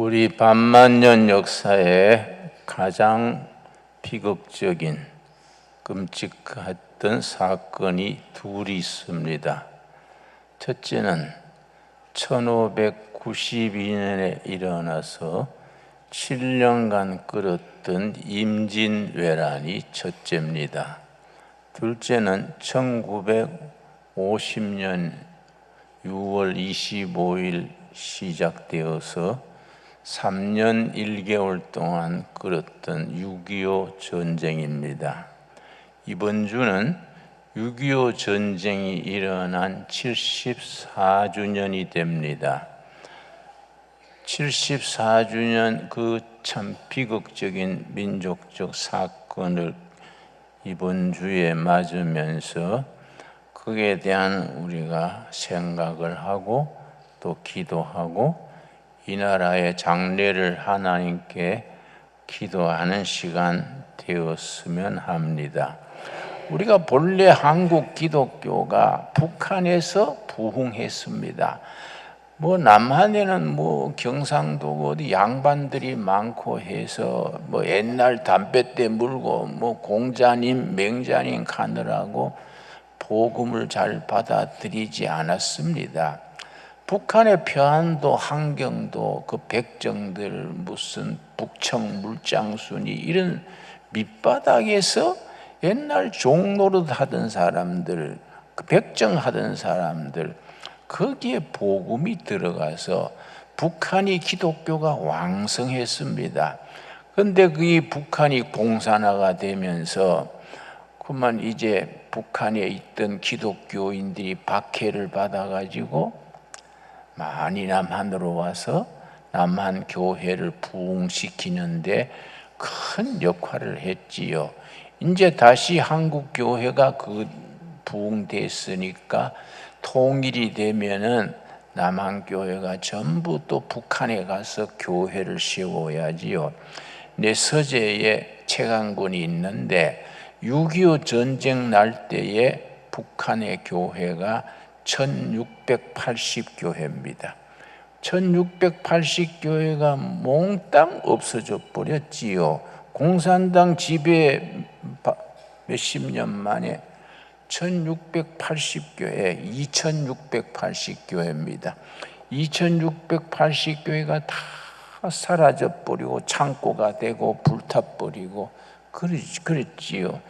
우리 반만년 역사에 가장 비극적인 끔찍했던 사건이 둘이 있습니다. 첫째는 1592년에 일어나서 7년간 끌었던 임진왜란이 첫째입니다. 둘째는 1950년 6월 25일 시작되어서 3년 1개월 동안 끌었던 6.25 전쟁입니다. 이번 주는 6.25 전쟁이 일어난 74주년이 됩니다. 74주년 그 참 비극적인 민족적 사건을 이번 주에 맞으면서 그에 대한 우리가 생각을 하고 또 기도하고 이 나라의 장래를 하나님께 기도하는 시간 되었으면 합니다. 우리가 본래 한국 기독교가 북한에서 부흥했습니다. 뭐 남한에는 뭐 경상도 어디 양반들이 많고 해서 뭐 옛날 담배 때 물고 뭐 공자님 맹자님 가느라고 복음을 잘 받아들이지 않았습니다. 북한의 평안도 환경도 그 백정들 무슨 북청 물장순이 이런 밑바닥에서 옛날 종노릇 하던 사람들 그 백정 하던 사람들 거기에 복음이 들어가서 북한이 기독교가 왕성했습니다. 근데 그 북한이 공산화가 되면서 그만 이제 북한에 있던 기독교인들이 박해를 받아가지고 많이 남한으로 와서 남한 교회를 부흥시키는데 큰 역할을 했지요. 이제 다시 한국 교회가 그 부흥됐으니까 통일이 되면은 남한 교회가 전부 또 북한에 가서 교회를 세워야지요. 내 서재에 책한권이 있는데 6.25 전쟁 날 때에 북한의 교회가 1680교회입니다. 1680교회가 몽땅 없어져 버렸지요. 공산당 지배 몇십 년 만에 1680교회, 2680교회입니다. 2680교회가 다 사라져 버리고 창고가 되고 불타 버리고 그랬지요.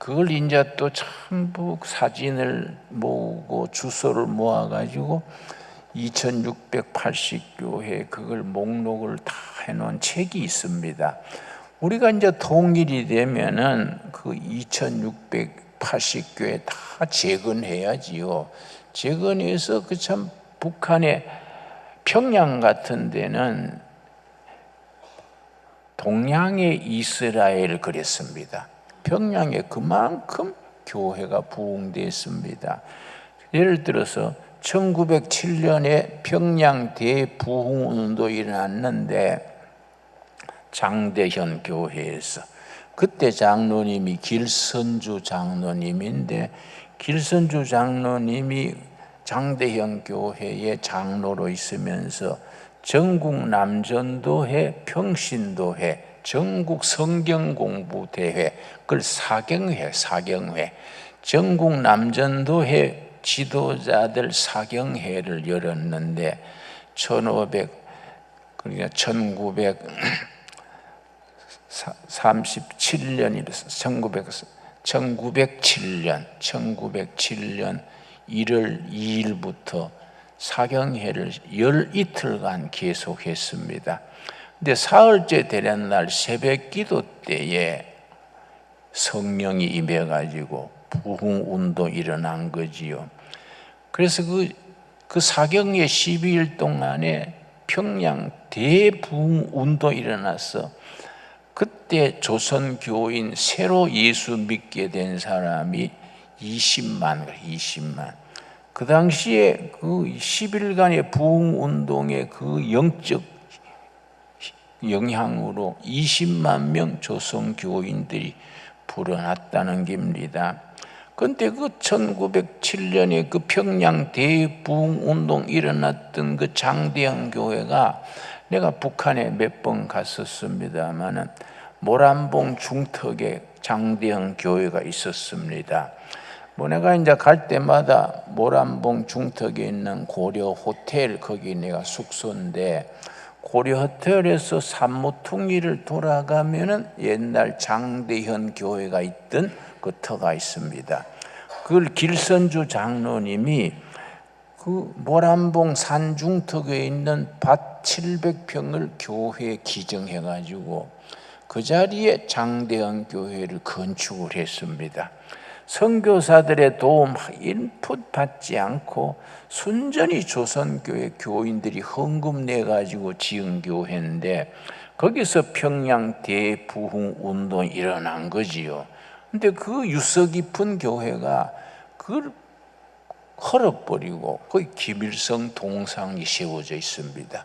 그걸 이제 또 전부 사진을 모으고 주소를 모아가지고 2680교회 그걸 목록을 다 해놓은 책이 있습니다. 우리가 이제 통일이 되면은 그 2680교회 다 재건해야지요. 재건해서 그 참 북한의 평양 같은 데는 동양의 이스라엘 그랬습니다. 평양에 그만큼 교회가 부흥됐습니다. 예를 들어서 1907년에 평양 대부흥운도 일어났는데 장대현 교회에서 그때 장로님이 길선주 장로님인데 길선주 장로님이 장대현 교회의 장로로 있으면서 전국 남전도회, 평신도회, 전국 성경 공부 대회, 그걸 사경회, 사경회, 전국 남전도회 지도자들 사경회를 열었는데 1500 그러니까 1937년이랬어. 1900 1907년 1907년 1월 2일부터 사경회를 열 이틀간 계속했습니다. 근데 사흘째 되는 날 새벽 기도 때에 성령이 임해가지고 부흥 운동 일어난 거지요. 그래서 그, 그 사경의 12일 동안에 평양 대부흥 운동 일어났어. 그때 조선 교인 새로 예수 믿게 된 사람이 20만, 20만. 그 당시에 그 10일간의 부흥 운동의 그 영적 영향으로 20만 명 조선 교인들이 불어났다는 겁니다. 근데 그 1907년에 그 평양 대부흥 운동 일어났던 그 장대영 교회가 내가 북한에 몇 번 갔었습니다마는 모란봉 중턱에 장대형 교회가 있었습니다. 뭐 내가 이제 갈 때마다 모란봉 중턱에 있는 고려 호텔 거기 내가 숙소인데 고려 호텔에서 산모퉁이를 돌아가면은 옛날 장대현 교회가 있던 그 터가 있습니다. 그걸 길선주 장로님이 그 모란봉 산중턱에 있는 밭 700평을 교회에 기증해 가지고 그 자리에 장대현 교회를 건축을 했습니다. 선교사들의 도움 인풋 받지 않고 순전히 조선교회 교인들이 헌금 내 가지고 지은 교회인데 거기서 평양 대부흥 운동이 일어난 거지요. 근데 그 유서 깊은 교회가 그걸 헐어버리고 거기 김일성 동상이 세워져 있습니다.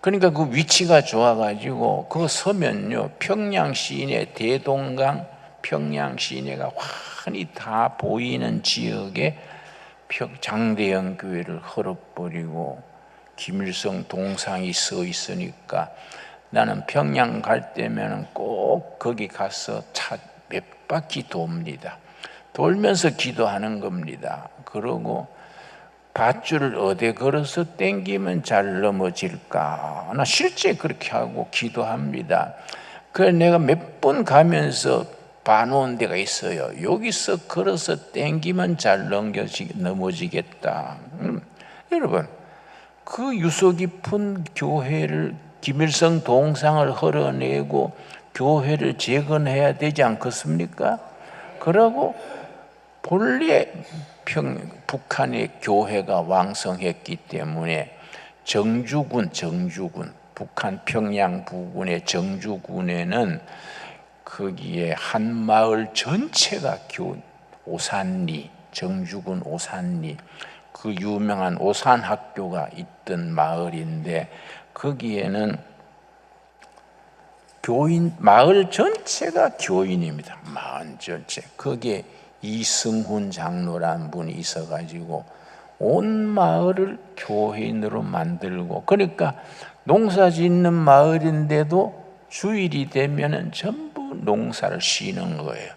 그러니까 그 위치가 좋아가지고 그거 서면요 평양 시내 대동강 평양 시내가 환히 다 보이는 지역에 장대영 교회를 헐어버리고 김일성 동상이 서 있으니까 나는 평양 갈 때면 꼭 거기 가서 차 몇 바퀴 돕니다. 돌면서 기도하는 겁니다. 그러고 밧줄을 어디 걸어서 땡기면 잘 넘어질까? 나 실제 그렇게 하고 기도합니다. 그 내가 몇 번 가면서 봐놓은 데가 있어요. 여기서 걸어서 땡기면 잘 넘겨지, 넘어지겠다. 음, 여러분, 그 유서 깊은 교회를 김일성 동상을 헐어내고 교회를 재건해야 되지 않겠습니까? 그러고 본래 평, 북한의 교회가 왕성했기 때문에 정주군, 정주군, 북한 평양 부근의 정주군에는 거기에 한 마을 전체가 교 오산리, 정주군 오산리 그 유명한 오산 학교가 있던 마을인데 거기에는 교인 마을 전체가 교인입니다. 마을 전체. 거기에 이승훈 장로란 분이 있어가지고 온 마을을 교인으로 만들고 그러니까 농사 짓는 마을인데도 주일이 되면은 전부 농사를 쉬는 거예요.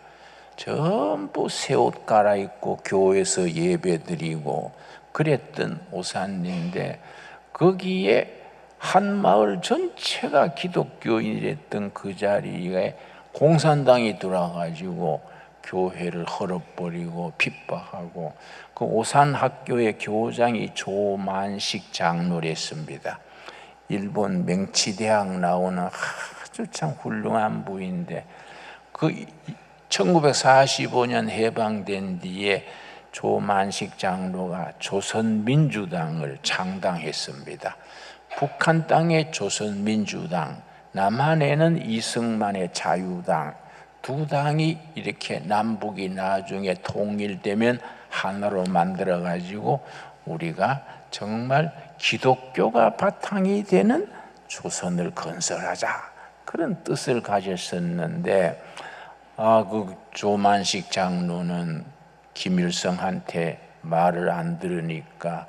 전부 새 옷 갈아입고 교회에서 예배드리고 그랬던 오산인데 거기에 한 마을 전체가 기독교인이랬던 그 자리에 공산당이 들어와가지고 교회를 헐어버리고 핍박하고 그 오산 학교의 교장이 조만식 장로랬습니다. 일본 맹치대학 나오는 아주 참 훌륭한 부인데 그 1945년 해방된 뒤에 조만식 장로가 조선민주당을 창당했습니다. 북한 땅의 조선민주당, 남한에는 이승만의 자유당, 두 당이 이렇게 남북이 나중에 통일되면 하나로 만들어 가지고 우리가 정말 기독교가 바탕이 되는 조선을 건설하자 그런 뜻을 가졌었는데 아 그 조만식 장로는 김일성한테 말을 안 들으니까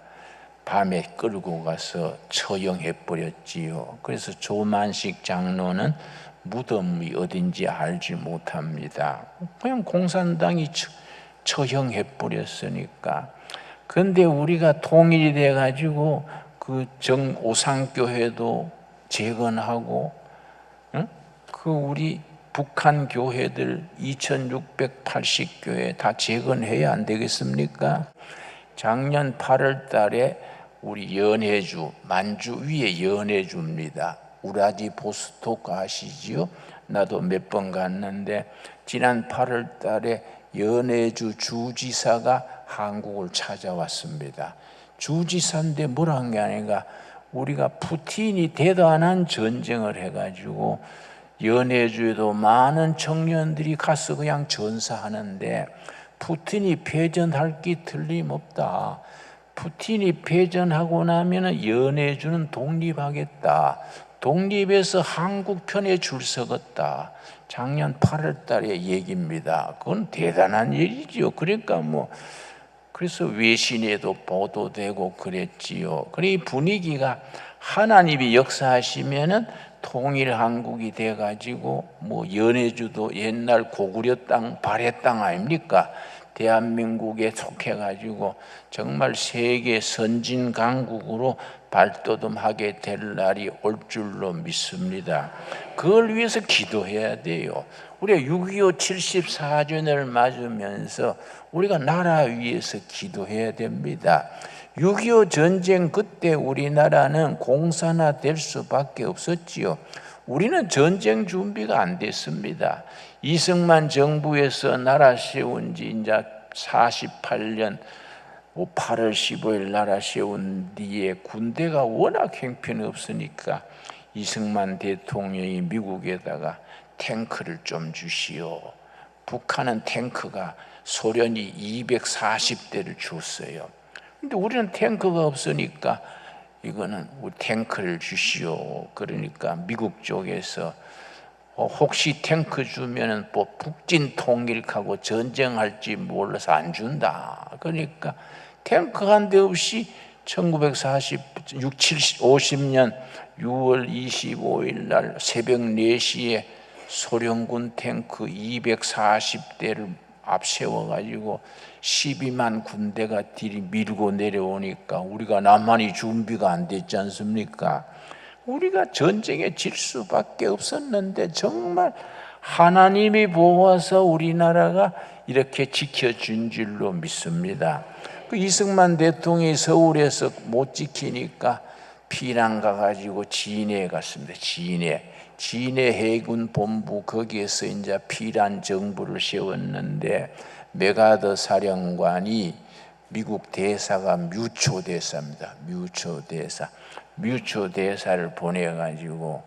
밤에 끌고 가서 처형해 버렸지요. 그래서 조만식 장로는 무덤이 어딘지 알지 못합니다. 그냥 공산당이 처형해 버렸으니까. 근데 우리가 통일이 돼 가지고 그 정오상교회도 재건하고 응? 그 우리 북한 교회들 2680교회 다 재건해야 안 되겠습니까? 작년 8월 달에 우리 연해주 만주 위에 연해주입니다. 우라디 보스토크 아시지요? 나도 몇 번 갔는데 지난 8월 달에 연해주 주지사가 한국을 찾아왔습니다. 주지사인데 뭐란 게 아니라 우리가 푸틴이 대단한 전쟁을 해가지고 연해주에도 많은 청년들이 가서 그냥 전사하는데 푸틴이 패전할 게 틀림없다. 푸틴이 패전하고 나면 연해주는 독립하겠다. 독립해서 한국 편에 줄 서겠다. 작년 8월 달의 얘기입니다. 그건 대단한 일이지요. 그러니까 뭐, 그래서 외신에도 보도되고 그랬지요. 그래 분위기가 하나님이 역사하시면은 통일 한국이 돼 가지고 뭐 연해주도 옛날 고구려 땅 발해 땅 아닙니까? 대한민국에 속해 가지고 정말 세계 선진 강국으로 발돋움하게 될 날이 올 줄로 믿습니다. 그걸 위해서 기도해야 돼요. 우리가 6.25 74주년을 맞으면서 우리가 나라 위해서 기도해야 됩니다. 6.25 전쟁 그때 우리나라는 공산화될 수밖에 없었지요. 우리는 전쟁 준비가 안 됐습니다. 이승만 정부에서 나라 세운 지 이제 48년 8월 15일 나라 세운 뒤에 군대가 워낙 형편이 없으니까 이승만 대통령이 미국에다가 탱크를 좀 주시오. 북한은 탱크가 소련이 240대를 줬어요. 근데 우리는 탱크가 없으니까 이거는 우리 탱크를 주시오. 그러니까 미국 쪽에서 어, 혹시 탱크 주면은 뭐 북진 통일하고 전쟁할지 몰라서 안 준다. 그러니까 탱크 한 대 없이 1946, 70, 50년 6월 25일 날 새벽 4시에 소련군 탱크 240대를 앞세워 가지고 12만 군대가 들이 밀고 내려오니까 우리가 나만이 준비가 안 됐지 않습니까? 우리가 전쟁에 질 수밖에 없었는데 정말 하나님이 보아서 우리나라가 이렇게 지켜준 줄로 믿습니다. 그 이승만 대통령이 서울에서 못 지키니까 피난 가가지고 진해에 갔습니다. 진해. 진해 해군 본부 거기에서 이제 피란 정부를 세웠는데 메가더 사령관이 미국 대사가 뮤초 대사입니다. 뮤초 대사. 뮤초 대사를 보내 가지고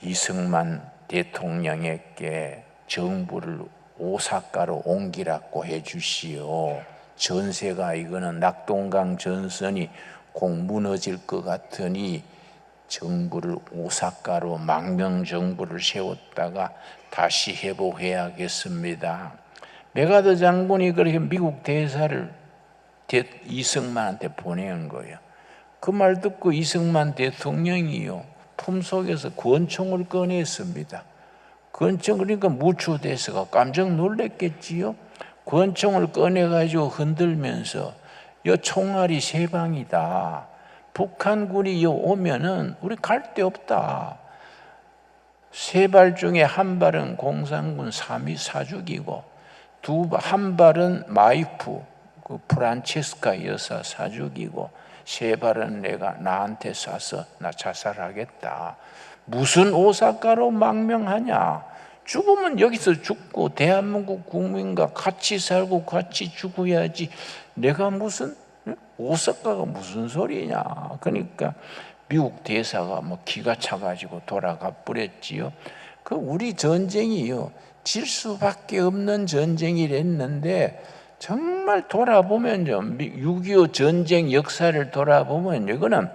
이승만 대통령에게 정부를 오사카로 옮기라고 해 주시오. 전세가 이거는 낙동강 전선이 공 무너질 것 같으니 정부를 오사카로 망명 정부를 세웠다가 다시 회복해야겠습니다. 메가더 장군이 그렇게 미국 대사를 이승만한테 보낸 거예요. 그 말 듣고 이승만 대통령이요 품속에서 권총을 꺼냈습니다. 권총 그러니까 무초대사가 깜짝 놀랐겠지요. 권총을 꺼내 가지고 흔들면서 여 총알이 세 방이다. 북한군이 여 오면은 우리 갈 데 없다. 세 발 중에 한 발은 공산군 3위 사죽이고 두 한 발은 마이프 그 프란체스카 여사 사죽이고 세 발은 내가 나한테 쏴서 나 자살하겠다. 무슨 오사카로 망명하냐? 죽으면 여기서 죽고 대한민국 국민과 같이 살고 같이 죽어야지. 내가 무슨 오사카가 무슨 소리냐? 그러니까 미국 대사가 뭐 기가 차가지고 돌아가 버렸지요. 그 우리 전쟁이요 질 수밖에 없는 전쟁이랬는데 정말 돌아보면 좀6.25 전쟁 역사를 돌아보면 이거는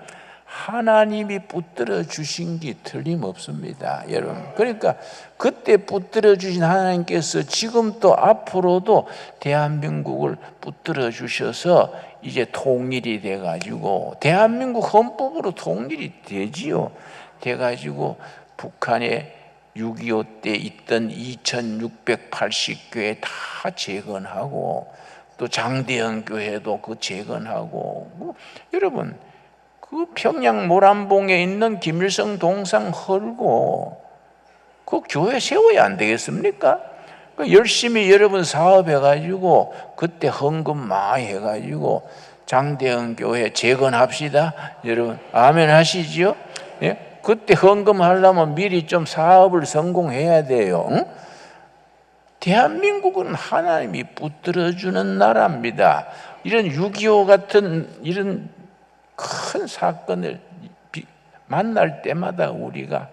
하나님이 붙들어 주신 게 틀림없습니다. 여러분. 그러니까 그때 붙들어 주신 하나님께서 지금 또 앞으로도 대한민국을 붙들어 주셔서 이제 통일이 돼 가지고 대한민국 헌법으로 통일이 되지요. 돼 가지고 북한에 6.25 때 있던 2680교회 다 재건하고 또 장대현 교회도 그 재건하고 뭐 여러분 그 평양 모란봉에 있는 김일성 동상 헐고 그 교회 세워야 안 되겠습니까? 그 열심히 여러분 사업해가지고 그때 헌금 많이 해가지고 장대현 교회 재건합시다. 여러분 아멘 하시지요? 예? 그때 헌금 하려면 미리 좀 사업을 성공해야 돼요. 응? 대한민국은 하나님이 붙들어주는 나라입니다. 이런 6.25 같은 이런 큰 사건을 만날 때마다 우리가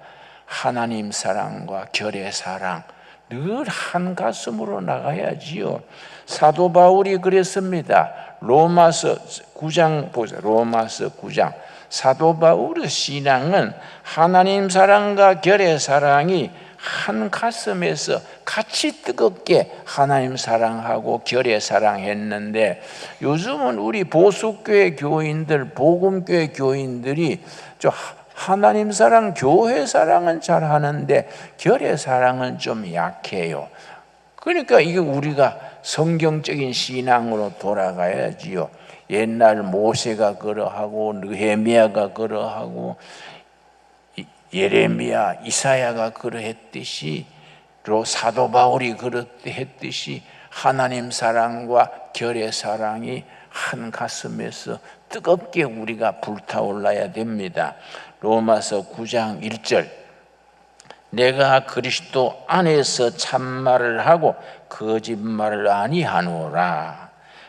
하나님 사랑과 결의 사랑 늘 한 가슴으로 나가야지요. 사도 바울이 그랬습니다. 로마서 9장 보세요. 로마서 9장. 사도 바울의 신앙은 하나님 사랑과 결의 사랑이 한 가슴에서 같이 뜨겁게 하나님 사랑하고 결의 사랑했는데 요즘은 우리 보수교회 교인들, 복음교회 교인들이 저 하나님 사랑, 교회 사랑은 잘 하는데 결의 사랑은 좀 약해요. 그러니까 이게 우리가 성경적인 신앙으로 돌아가야지요. 옛날 모세가 그러하고 느헤미야가 그러하고 예레미야, 이사야가 그러했듯이 로 사도 바울이 그렇듯이 하나님 사랑과 결의 사랑이 한 가슴에서 뜨겁게 우리가 불타올라야 됩니다. 로마서 9장 1절 내가 그리스도 안에서 참말을 하고 거짓말을 아니하노라.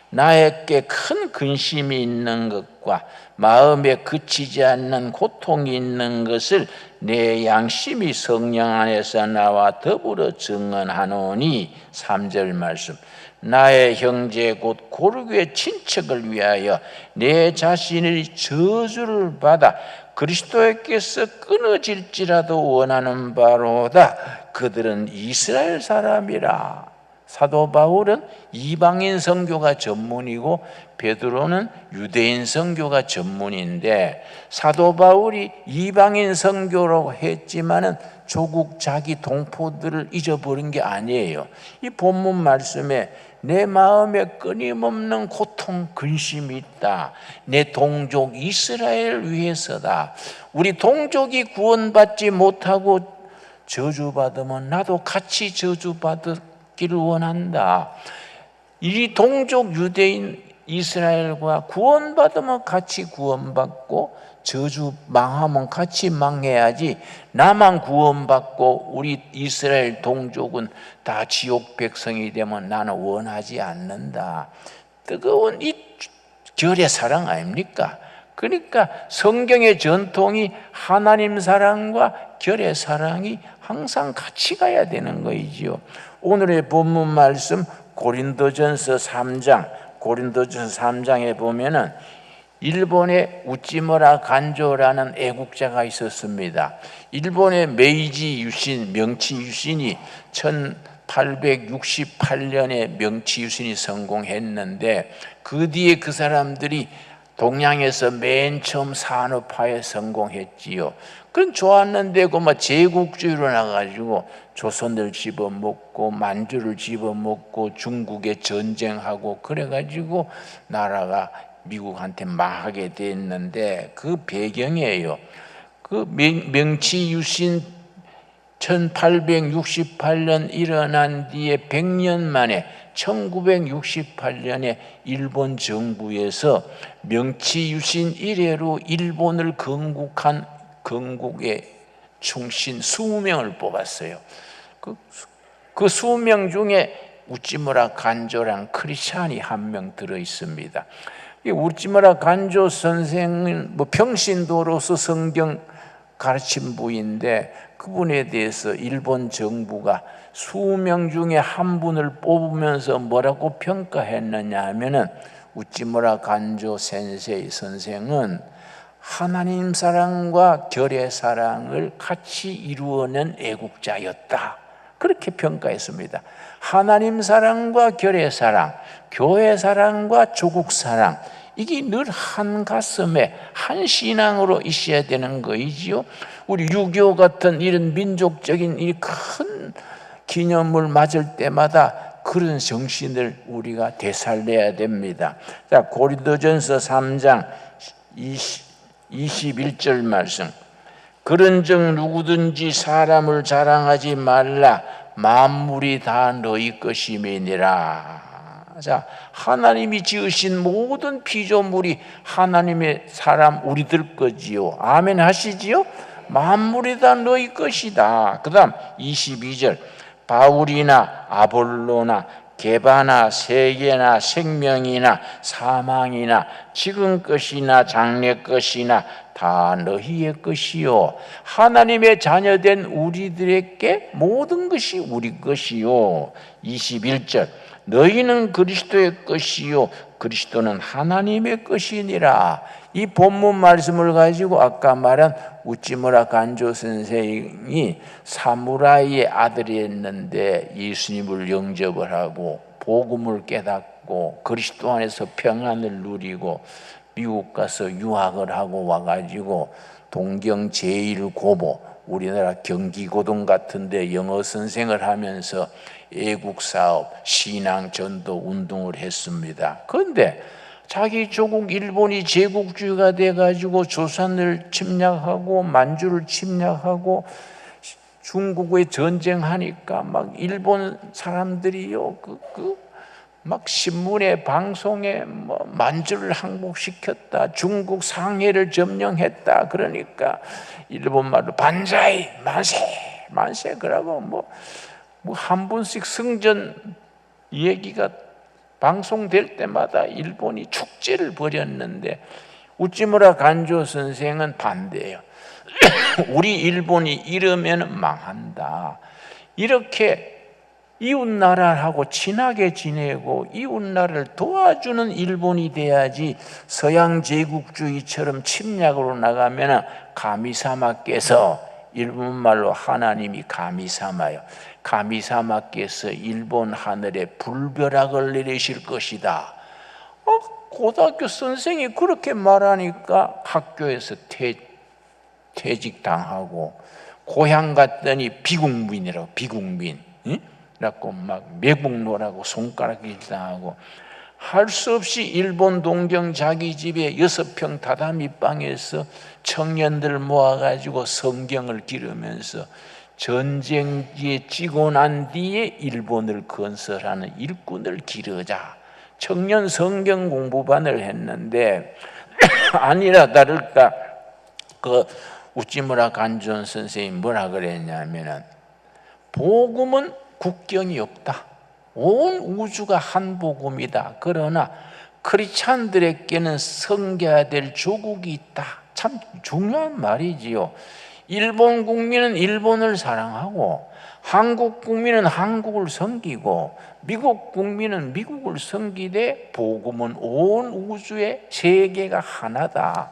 나에게 큰 근심이 있는 것과 마음에 그치지 않는 고통이 있는 것을 내 양심이 성령 안에서 나와 더불어 증언하노니 3절 말씀. 나의 형제 곧 고르게 친척을 위하여 내 자신의 저주를 받아 그리스도에게서 끊어질지라도 원하는 바로다. 그들은 이스라엘 사람이라 사도 바울은 이방인 선교가 전문이고 베드로는 유대인 선교가 전문인데 사도 바울이 이방인 선교라고 했지만은 조국 자기 동포들을 잊어버린 게 아니에요. 이 본문 말씀에 내 마음에 끊임없는 고통, 근심이 있다. 내 동족 이스라엘 위해서다. 우리 동족이 구원받지 못하고 저주받으면 나도 같이 저주받 기를 원한다. 이 동족 유대인 이스라엘과 구원받으면 같이 구원받고 저주 망하면 같이 망해야지 나만 구원받고 우리 이스라엘 동족은 다 지옥 백성이 되면 나는 원하지 않는다. 뜨거운 이 결의 사랑 아닙니까? 그러니까 성경의 전통이 하나님 사랑과 결의 사랑이 항상 같이 가야 되는 거이지요. 오늘의 본문 말씀 고린도전서 3장 고린도전서 3장에 보면은 일본의 우찌무라 간조라는 애국자가 있었습니다. 일본의 메이지 유신, 명치 유신이 1868년에 명치 유신이 성공했는데 그 뒤에 그 사람들이 동양에서 맨 처음 산업화에 성공했지요. 그건 좋았는데 그뭐 제국주의로 나가지고 조선을 집어먹고 만주를 집어먹고 중국에 전쟁하고 그래가지고 나라가 미국한테 망하게 됐는데 그 배경이에요. 그 명 치 유신 1868년 일어난 뒤에 100년 만에 1968년에 일본 정부에서 명치 유신 이래로 일본을 건국한 건국의 충신 20명을 뽑았어요. 그, 그 20명 중에 우찌무라 간조랑 크리스찬이 한 명 들어 있습니다. 우찌무라 간조 선생은 뭐 평신도로서 성경 가르친 부인데 그분에 대해서 일본 정부가 수명 중에 한 분을 뽑으면서 뭐라고 평가했느냐 하면은 우찌무라 간조 센세이 선생은 하나님 사랑과 결의 사랑을 같이 이루어낸 애국자였다. 그렇게 평가했습니다. 하나님 사랑과 결의 사랑, 교회 사랑과 조국 사랑, 이게 늘 한 가슴에 한 신앙으로 있어야 되는 거이지요. 우리 유교 같은 이런 민족적인 이큰 기념을 맞을 때마다 그런 정신을 우리가 되살려야 됩니다. 자, 고린도전서 3장 20, 21절 말씀. 그런즉 누구든지 사람을 자랑하지 말라 만물이 다 너희 것임이니라. 자, 하나님이 지으신 모든 피조물이 하나님의 사람 우리들 거지요. 아멘 하시지요? 만물이 다 너희 것이다. 그 다음 22절. 바울이나 아볼로나 개바나 세계나 생명이나 사망이나 지금 것이나 장래 것이나 다 너희의 것이요. 하나님의 자녀된 우리들에게 모든 것이 우리 것이요. 21절 너희는 그리스도의 것이요 그리스도는 하나님의 것이니라. 이 본문 말씀을 가지고 아까 말한 우찌무라 간조 선생이 사무라이의 아들이었는데 예수님을 영접을 하고 복음을 깨닫고 그리스도 안에서 평안을 누리고 미국 가서 유학을 하고 와가지고 동경 제1고보 우리나라 경기고등 같은데 영어 선생을 하면서 애국 사업, 신앙 전도 운동을 했습니다. 그런데 자기 조국 일본이 제국주의가 돼 가지고 조선을 침략하고 만주를 침략하고 중국에 전쟁하니까 막 일본 사람들이요 그, 그 막 신문에 방송에 뭐 만주를 항복시켰다 중국 상해를 점령했다 그러니까 일본 말로 반자이 만세 만세 그러고 뭐 뭐한 분씩 승전 얘기가 방송될 때마다 일본이 축제를 벌였는데 우찌무라 간조 선생은 반대예요. 우리 일본이 이러면 망한다. 이렇게 이웃 나라하고 친하게 지내고 이웃 나라를 도와주는 일본이 돼야지 서양 제국주의처럼 침략으로 나가면 가미사마께서 일본 말로 하나님이 가미사마요. 가미사마께서 일본 하늘에 불벼락을 내리실 것이다. 어, 고등학교 선생이 그렇게 말하니까 학교에서 퇴, 퇴직당하고 고향 갔더니 비국민이라고 비국민. 응? 그래갖고 막 매국노라고 손가락질 당하고 할 수 없이 일본 동경 자기 집에 여섯 평 다다미 방에서 청년들 모아가지고 성경을 기르면서 전쟁기에 찌고 난 뒤에 일본을 건설하는 일꾼을 기르자. 청년 성경 공부반을 했는데 아니라 다를까 그 우찌무라 간존 선생이 뭐라 그랬냐면은 복음은 국경이 없다. 온 우주가 한 복음이다. 그러나 크리스찬들에게는 섬겨야 될 조국이 있다. 참 중요한 말이지요. 일본 국민은 일본을 사랑하고 한국 국민은 한국을 섬기고 미국 국민은 미국을 섬기되 복음은 온 우주의 세계가 하나다.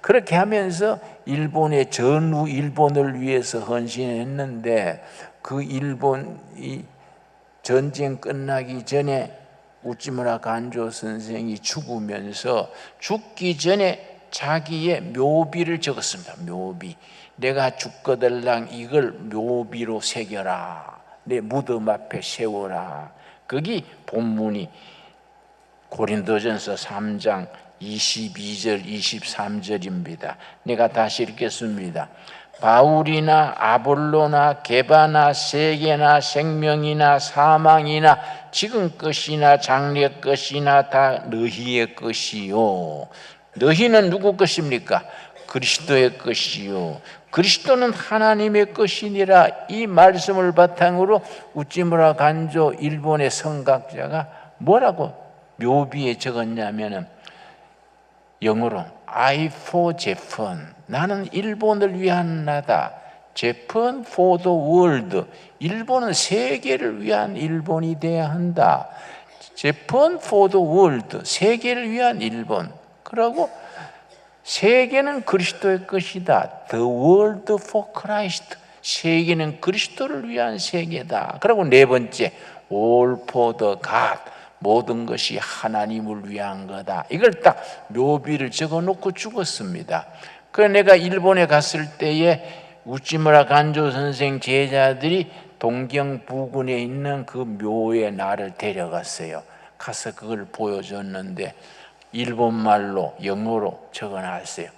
그렇게 하면서 일본의 전후 일본을 위해서 헌신했는데 그 일본이 전쟁 끝나기 전에 우찌무라 간조 선생이 죽으면서 죽기 전에 자기의 묘비를 적었습니다. 묘비. 내가 죽거들랑 이걸 묘비로 새겨라. 내 무덤 앞에 세워라. 거기 본문이 고린도전서 3장 22절 23절입니다. 내가 다시 읽겠습니다. 바울이나 아볼로나 게바나 세계나 생명이나 사망이나 지금 것이나 장래 것이나 다 너희의 것이요. 너희는 누구 것입니까? 그리스도의 것이요. 그리스도는 하나님의 것이니라 이 말씀을 바탕으로 우찌무라 간조 일본의 성각자가 뭐라고 묘비에 적었냐면은 영어로 For Japan 나는 일본을 위한 나다. For the world. 일본은 세계를 위한 일본이 돼야 한다. For the world. 세계를 위한 일본. 그러고 세계는 그리스도의 것이다. The world for Christ. 세계는 그리스도를 위한 세계다. 그리고 네 번째, all for the God. 모든 것이 하나님을 위한 거다. 이걸 딱 묘비를 적어 놓고 죽었습니다. 그 내가 일본에 갔을 때에 우찌무라 간조 선생 제자들이 동경 부근에 있는 그 묘에 나를 데려갔어요. 가서 그걸 보여줬는데 일본 말로 영어로 적어놨어요.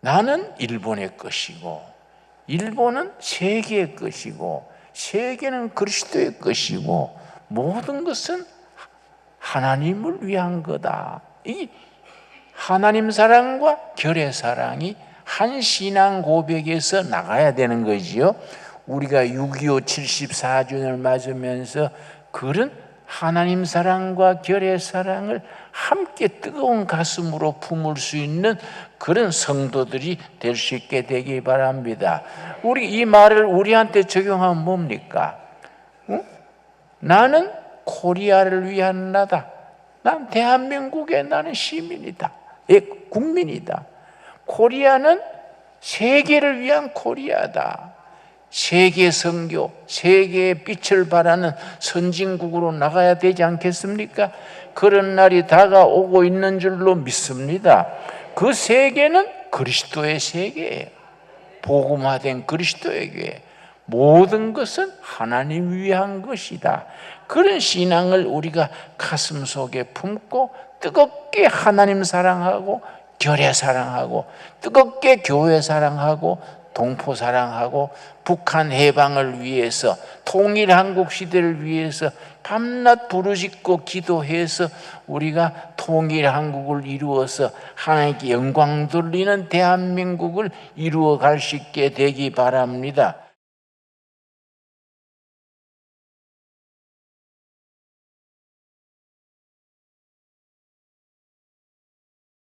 나는 일본의 것이고 일본은 세계의 것이고 세계는 그리스도의 것이고 모든 것은 하나님을 위한 거다. 이 하나님 사랑과 결의 사랑이 한 신앙 고백에서 나가야 되는 거지요. 우리가 6.25 74주년을 맞으면서 그런 하나님 사랑과 결의 사랑을 함께 뜨거운 가슴으로 품을 수 있는 그런 성도들이 될 수 있게 되기 바랍니다. 우리 이 말을 우리한테 적용하면 뭡니까? 응? 나는 코리아를 위한 나다. 난 대한민국의 나는 시민이다. 예, 국민이다. 코리아는 세계를 위한 코리아다. 세계 선교, 세계의 빛을 발하는 선진국으로 나가야 되지 않겠습니까? 그런 날이 다가오고 있는 줄로 믿습니다. 그 세계는 그리스도의 세계예요. 복음화된 그리스도의 교회. 모든 것은 하나님 위한 것이다. 그런 신앙을 우리가 가슴 속에 품고 뜨겁게 하나님 사랑하고 교회 사랑하고 뜨겁게 교회 사랑하고 동포 사랑하고 북한 해방을 위해서 통일 한국 시대를 위해서 밤낮 부르짖고 기도해서 우리가 통일 한국을 이루어서 하나님께 영광 돌리는 대한민국을 이루어 갈 수 있게 되기 바랍니다.